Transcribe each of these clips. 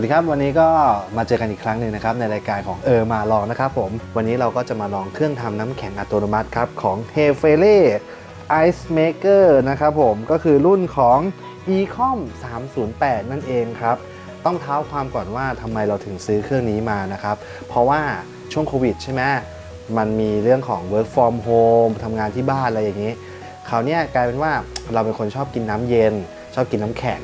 วัสดีครับ วันนี้ก็มาเจอกันอีกครั้งหนึ่งนะครับในรายการของเออมาลองนะครับผม วันนี้เราก็จะมาลองเครื่องทำน้ำแข็งอัตโนมัติครับของ h e f e l e Ice Maker นะครับผมก็คือรุ่นของ Ecom 308 นั่นเองครับ ต้องเท้าความก่อนว่าทำไมเราถึงซื้อเครื่องนี้มานะครับ เพราะว่าช่วงโควิดใช่ไหมมันมีเรื่องของ work from home ทำงานที่บ้านอะไรอย่างนี้คราวนี้กลายเป็นว่าเราเป็นคนชอบกินน้ำเย็น ชอบกินน้ำแข็ง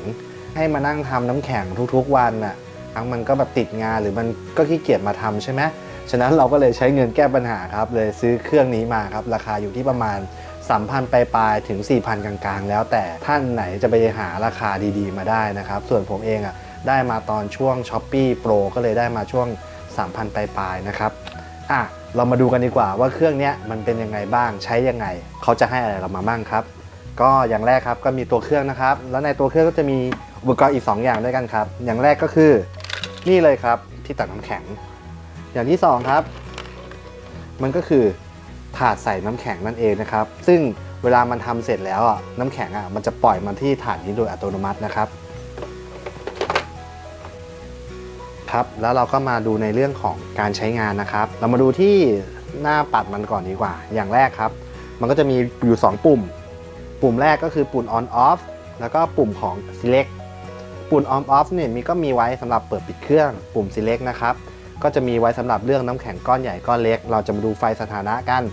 ให้มานั่งทำน้ำแข็งทุกๆวันน่ะั้งมันก็แบบติดงานหรือมันก็ขี้เกียจมาทำใช่ไหมฉะนั้นเราก็เลยใช้เงินแก้ปัญหาครับ เลยซื้อเครื่องนี้มาครับ ราคาอยู่ที่ประมาณ 3,000 ปลายๆถึง 4,000 กลางๆ แล้วแต่ท่านไหนจะไปหาราคาดีๆ มาได้นะครับ ส่วนผมเองอะได้มาตอนช่วง s h อ p e e Pro ก็เลยได้มาช่วง 3,000 ปลายๆนะครับอะเรามาดูกันดีกว่าว่าเครื่องนี้มันเป็นยังไงบ้างใช้ยังไง เขาจะให้อะไรเรามาบ้างครับ ก็อย่างแรกครับก็มีตัวเครื่องนะครับ แล้วในตัวเครื่องก็จะมีอุปกรณ์อีก 2 อย่างด้วยกันครับ อย่างแรกก็คือ นี่เลยครับที่ตักน้ำแข็ง อย่างที่2ครับ มันก็คือถาดใส่น้ำแข็งนั่นเองนะครับ ซึ่งเวลามันทำเสร็จแล้วอะน้ำแข็งอะมันจะปล่อยมาที่ถาดนี้โดยอัตโนมัตินะครับ ครับแล้วเราก็มาดูในเรื่องของการใช้งานนะครับ เรามาดูที่หน้าปัดมันก่อนดีกว่า อย่างแรกครับ มันก็จะมีอยู่ 2 ปุ่ม ปุ่มแรกก็คือปุ่ม on off แล้วก็ปุ่มของ select ปุ่ม on off เนี่ยมีก็มีไว้สำหรับเปิดปิดเครื่องปุ่ม select นะครับ ก็จะมีไว้สำหรับเรื่องน้ำแข็งก้อนใหญ่ก้อนเล็ก เราจะมาดูไฟสถานะกัน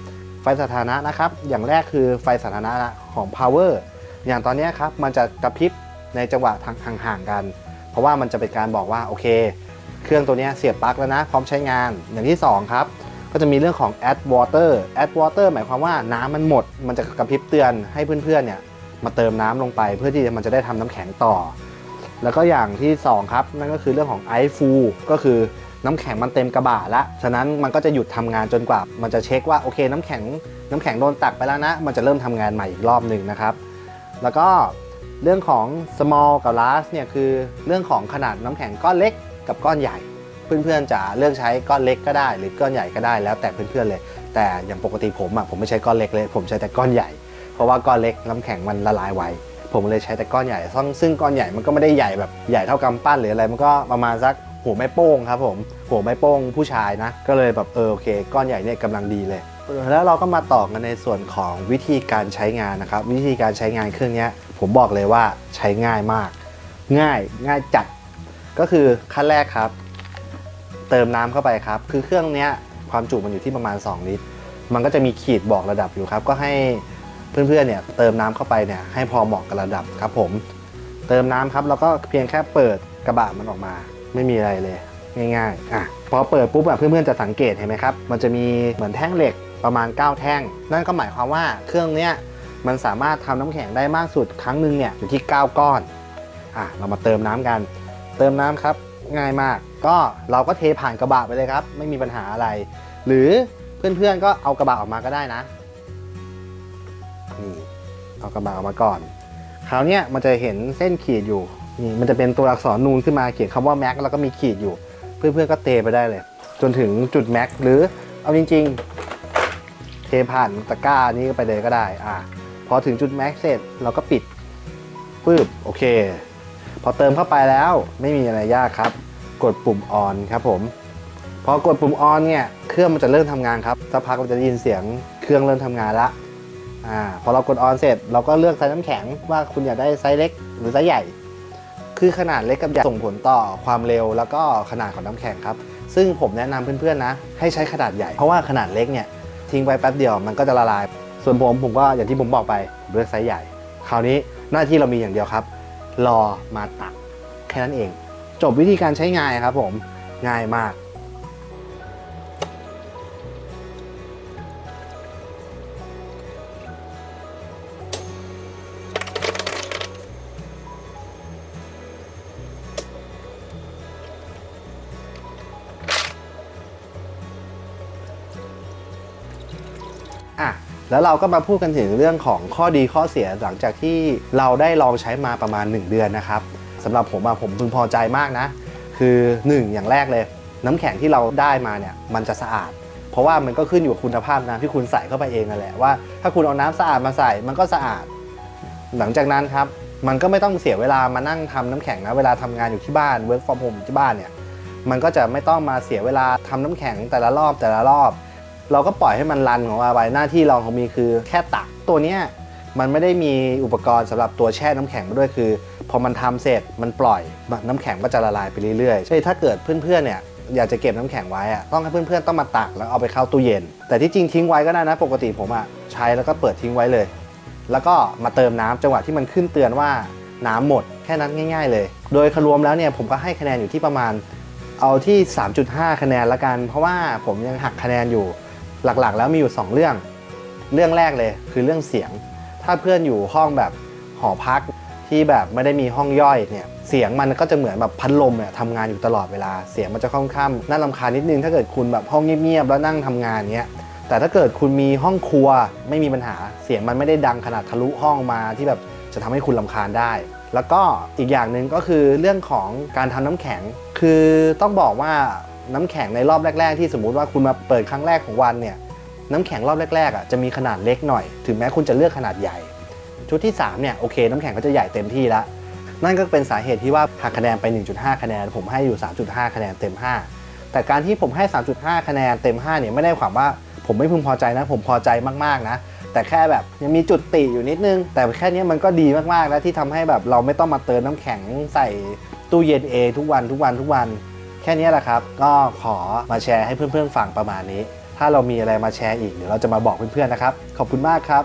ไฟสถานะนะครับ อย่างแรกคือไฟสถานะของ power อย่างตอนนี้ครับมันจะกระพริบในจังหวะทางห่างๆกัน เพราะว่ามันจะเป็นการบอกว่าโอเค เครื่องตัวนี้เสียบปลั๊กแล้วนะ พร้อมใช้งานอย่างที่ 2 ครับ ก็จะมีเรื่องของ add water add water หมายความว่าน้ำมันหมด มันจะกระพริบเตือนให้เพื่อนๆเนี่ยมาเติมน้ำลงไปเพื่อที่มันจะได้ทำน้ำแข็งต่อ แล้วก็อย่างที่ 2 ครับ นั่นก็คือเรื่องของ ice full ก็คือน้ำแข็งมันเต็มกระบะละฉะนั้นมันก็จะหยุดทำงานจนกว่า มันจะเช็คว่าโอเค น้ำแข็งน้ำแข็งโดนตักไปแล้วนะ มันจะเริ่มทำงานใหม่อีกรอบหนึ่งนะครับ แล้วก็เรื่องของ small กับ large เนี่ยคือเรื่องของขนาดน้ำแข็งก้อนเล็กกับก้อนใหญ่ เพื่อนๆจะเลือกใช้ก้อนเล็กก็ได้ หรือก้อนใหญ่ก็ได้แล้วแต่เพื่อนๆเลย แต่อย่างปกติผมอะผมไม่ใช้ก้อนเล็กเลย ผมใช้แต่ก้อนใหญ่ เพราะว่าก้อนเล็กน้ำแข็งมันละลายไว ผมเลยใช้แต่ก้อนใหญ่ซึ่งซึ่งก้อนใหญ่มันก็ไม่ได้ใหญ่แบบใหญ่เท่ากำปั้นหรืออะไรมันก็ประมาณสักหัวไม้โป้งครับผมหัวไม้โป้งผู้ชายนะ ก็เลยแบบเออโอเค ก้อนใหญ่เนี่ยกำลังดีเลย แล้วเราก็มาต่อกันในส่วนของวิธีการใช้งานนะครับ วิธีการใช้งานเครื่องนี้ผมบอกเลยว่าใช้ง่ายมาก ง่ายง่ายจัดก็คือขั้นแรกครับ เติมน้ำเข้าไปครับ คือเครื่องนี้ความจุมันอยู่ที่ประมาณ 2 ลิตร มันก็จะมีขีดบอกระดับอยู่ครับ ก็ให้ เพื่อนๆเนี่ยเติมน้ำเข้าไปเนี่ยให้พอเหมาะกับระดับครับผม เติมน้ำครับแล้วก็เพียงแค่เปิดกระบะมันออกมา ไม่มีอะไรเลยง่ายๆอะพอเปิดปุ๊บอะเพื่อนๆจะสังเกตเห็นไหมครับ มันจะมีเหมือนแท่งเหล็กประมาณ 9 แท่ง นั่นก็หมายความว่าเครื่องเนี้ยมันสามารถทำน้ำแข็งได้มากสุดครั้งหนึ่งเนี่ยอยู่ที่ 9 ก้อนอะเรามาเติมน้ำกัน เติมน้ำครับง่ายมาก ก็เราก็เทผ่านกระบะไปเลยครับ ไม่มีปัญหาอะไร หรือเพื่อนๆก็เอากระบะออกมาก็ได้นะ เอากระบะออกมาก่อน คราวนี้มันจะเห็นเส้นขีดอยู่นี่มันจะเป็นตัวอักษรนูนขึ้นมาเขียนคำว่าแม็กแล้วก็มีขีดอยู่ เพื่อนๆก็เทไปได้เลย จนถึงจุดแม็กหรือเอาจริง ๆ เทผ่านตะกร้านี้ไปเลยก็ได้อะพอถึงจุดแม็กเสร็จเราก็ปิดปึ๊บโอเค พอเติมเข้าไปแล้วไม่มีอะไรยากครับ กดปุ่มออนครับผมพอกดปุ่มออนเนี่ยเครื่องมันจะเริ่มทำงานครับสักพักเราจะได้ยินเสียงเครื่องเริ่มทำงานละ อ่าพอเรากดออนเสร็จเราก็เลือกไซส์น้ำแข็งว่าคุณอยากได้ไซส์เล็กหรือไซส์ใหญ่ คือขนาดเล็กกับใหญ่ส่งผลต่อความเร็วแล้วก็ขนาดของน้ำแข็งครับ ซึ่งผมแนะนำเพื่อนๆนะ ให้ใช้ขนาดใหญ่เพราะว่าขนาดเล็กเนี่ยทิ้งไว้แป๊บเดียวมันก็จะละลาย ส่วนผมผมก็อย่างที่ผมบอกไปเลือกไซส์ใหญ่ คราวนี้หน้าที่เรามีอย่างเดียวครับ รอมาตักแค่นั้นเอง จบวิธีการใช้งานครับผมง่ายมาก แล้วเราก็มาพูดกันถึงเรื่องของข้อดีข้อเสียหลังจากที่เราได้ลองใช้มาประมาณ 1 เดือนนะครับสำหรับผมอะผมพึงพอใจมากนะ คือ 1 อย่างแรกเลย น้ำแข็งที่เราได้มาเนี่ยมันจะสะอาด เพราะว่ามันก็ขึ้นอยู่กับคุณภาพน้ำที่คุณใส่เข้าไปเองนั่นแหละว่าถ้าคุณเอาน้ำสะอาดมาใส่มันก็สะอาด หลังจากนั้นครับมันก็ไม่ต้องเสียเวลามานั่งทำน้ำแข็งนะเวลาทำงานอยู่ที่บ้าน work from home อยู่ที่บ้านเนี่ยมันก็จะไม่ต้องมาเสียเวลาทำน้ำแข็งแต่ละรอบแต่ละรอบ เราก็ปล่อยให้มันรันของเราไปหน้าที่เราของมีคือแค่ตักตัวเนี้ยมันไม่ได้มีอุปกรณ์สำหรับตัวแช่น้ำแข็งมาด้วยคือ พอมันทำเสร็จมันปล่อยน้ำแข็งก็จะละลายไปเรื่อยๆใช่ถ้าเกิดเพื่อนๆเนี่ยอยากจะเก็บน้ำแข็งไว้อะต้องให้เพื่อนๆต้องมาตักแล้วเอาไปเข้าตู้เย็น แต่ที่จริงทิ้งไว้ก็ได้นะ ปกติผมอะใช้แล้วก็เปิดทิ้งไว้เลย แล้วก็มาเติมน้ำจังหวะที่มันขึ้นเตือนว่าน้ำหมดแค่นั้นง่าย ๆ เลย โดยรวมแล้วเนี่ยผมก็ให้คะแนนอยู่ที่ประมาณ เอาที่ 3.5 คะแนนละกัน เพราะว่าผมยังหักคะแนนอยู่ หลักๆ แล้วมีอยู่ 2 เรื่อง เรื่องแรกเลยคือเรื่องเสียง ถ้าเพื่อนอยู่ห้องแบบหอพักที่แบบไม่ได้มีห้องย่อยเนี่ยเสียงมันก็จะเหมือนแบบพัดลมเนี่ยทำงานอยู่ตลอดเวลาเสียงมันจะค่อนข้างน่ารำคาญนิดนึงถ้าเกิดคุณแบบห้องเงียบๆแล้วนั่งทำงานเนี้ยแต่ถ้าเกิดคุณมีห้องครัวไม่มีปัญหาเสียงมันไม่ได้ดังขนาดทะลุห้องมาที่แบบจะทำให้คุณลำคาญได้ แล้วก็อีกอย่างหนึ่งก็คือเรื่องของการทำน้ำแข็ง คือต้องบอกว่า น้ำแข็งในรอบแรก ๆ ที่สมมุติว่าคุณมาเปิดครั้งแรกของวันเนี่ยน้ำแข็งรอบแรกๆอะจะมีขนาดเล็กหน่อย ถึงแม้คุณจะเลือกขนาดใหญ่ ชุดที่3เนี่ยโอเค น้ำแข็งก็จะใหญ่เต็มที่แล้วนั่นก็เป็นสาเหตุที่ว่าหักคะแนนไป 1.5 คะแนน ผมให้อยู่ 3.5 คะแนนเต็ม 5 แต่การที่ผมให้ 3.5 คะแนนเต็ม 5 เนี่ยไม่ได้ความว่าผมไม่พึงพอใจนะ ผมพอใจมากๆนะ แต่แค่แบบยังมีจุดติอยู่นิดนึง แต่แค่นี้มันก็ดีมากๆแล้วที่ทำให้แบบเราไม่ต้องมาเติมน้ำแข็งใส่ตู้เย็นเอทุกวันทุกวันทุกวัน แค่นี้แหละครับ ก็ขอมาแชร์ให้เพื่อนๆฟังประมาณนี้ ถ้าเรามีอะไรมาแชร์อีกเดี๋ยวเราจะมาบอกเพื่อนๆนะครับ ขอบคุณมากครับ